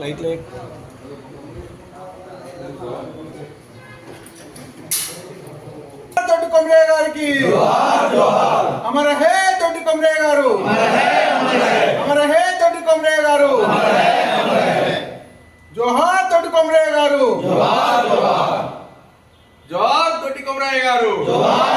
Light light తోటి కొమరయ్య గారికి. అమర హే తోటి కొమరయ్య గారు. అమర హే తోటి కొమరయ్య గారు. జోహార్ తోటి కొమరయ్య గారు. జోహార్ తోటి కొమరయ్య గారు. జోహార్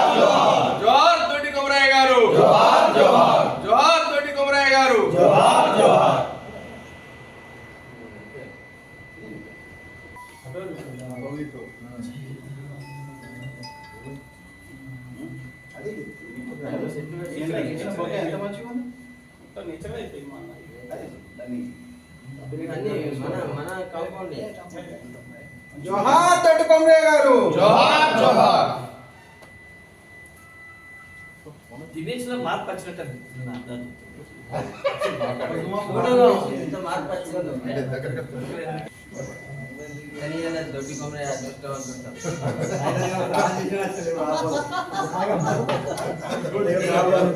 జోహార్ తోటి కొమరయ్య గారు. జోహార్ జోహార్. దినేష్లో మార్పు వచ్చినట్టు అనిపిస్తుంది నాకు దాని. ఎంత మార్పు వచ్చిందో. తెలియని దొడ్డి కొమ్మరే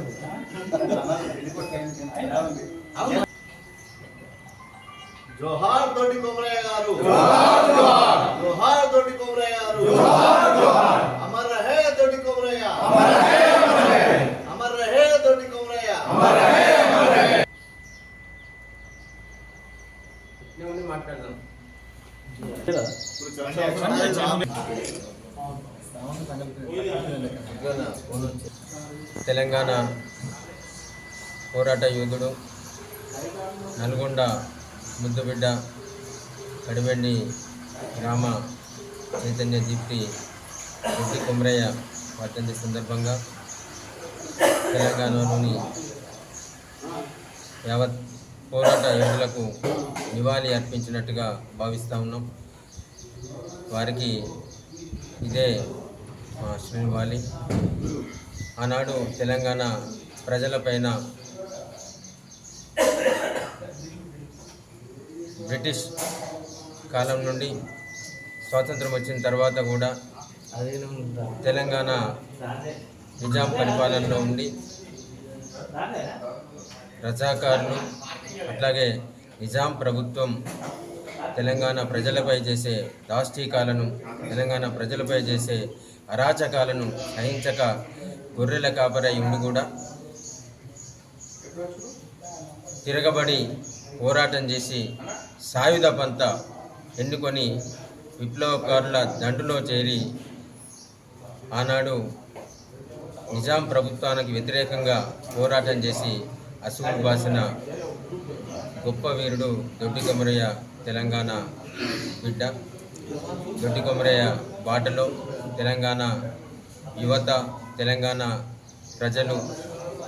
అదృష్టవంతుంటాం. జోహార్ తోటి కొమరయ్య గారు. జోహార్ తోటి కొమరయ్య గారు. అమర్ రహే తోటి కొమరయ్య. అమర్ రహే తోటి కొమరయ్య. ఇట్లే ఉండి మాట్లాడదాం. తెలంగాణ పోరాట యోధుడు నల్గొండ ముద్దుబిడ్డ కడివెండి గ్రామ చైతన్య దీప్తి రెడ్డి కుమరయ్య వర్ధంతి సందర్భంగా తెలంగాణలోని యావత్ పోరాట యోధులకు నివాళి అర్పించినట్టుగా భావిస్తూ ఉన్నాం. వారికి ఇదే మా శ్రీనివాలి. ఆనాడు తెలంగాణ ప్రజలపైన బ్రిటిష్ కాలం నుండి స్వాతంత్రం వచ్చిన తర్వాత కూడా తెలంగాణ నిజాం పరిపాలనలో ఉండి రజాకారులు అట్లాగే నిజాం ప్రభుత్వం తెలంగాణ ప్రజలపై చేసే దాష్టీకాలను తెలంగాణ ప్రజలపై చేసే అరాచకాలను సహించక గొర్రెల కాపరై ఉండి కూడా తిరగబడి పోరాటం చేసి సాయుధ పంత ఎన్నుకొని విప్లవకారుల దండులో చేరి ఆనాడు నిజాం ప్రభుత్వానికి వ్యతిరేకంగా పోరాటం చేసి అసువు బాసిన గొప్ప వీరుడు దొడ్డి కొమరయ్య తెలంగాణ బిడ్డ దొడ్డి కొమరయ్య బాటలో తెలంగాణ యువత తెలంగాణ ప్రజలు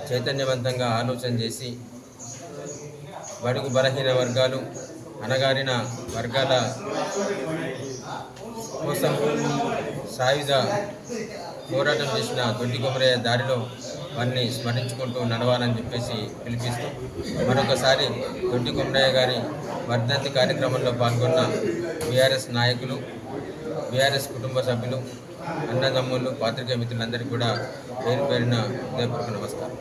చైతన్యవంతంగా ఆలోచన చేసి బడుగు బలహీన వర్గాలు అనగారిన వర్గాల కోసం సాయుధ పోరాటం చేసిన దొడ్డి కొమరయ్య దారిలో వారిని స్మరించుకుంటూ నడవాలని చెప్పేసి పిలిపిస్తూ మరొకసారి దొడ్డి కొమరయ్య గారి వర్ధంతి కార్యక్రమంలో పాల్గొన్న బీఆర్ఎస్ నాయకులు బీఆర్ఎస్ కుటుంబ సభ్యులు అన్నదమ్ములు పాత్రికేయ మిత్రులందరికీ కూడా పేరు పేరిన హృదయపూర్వక నమస్కారం.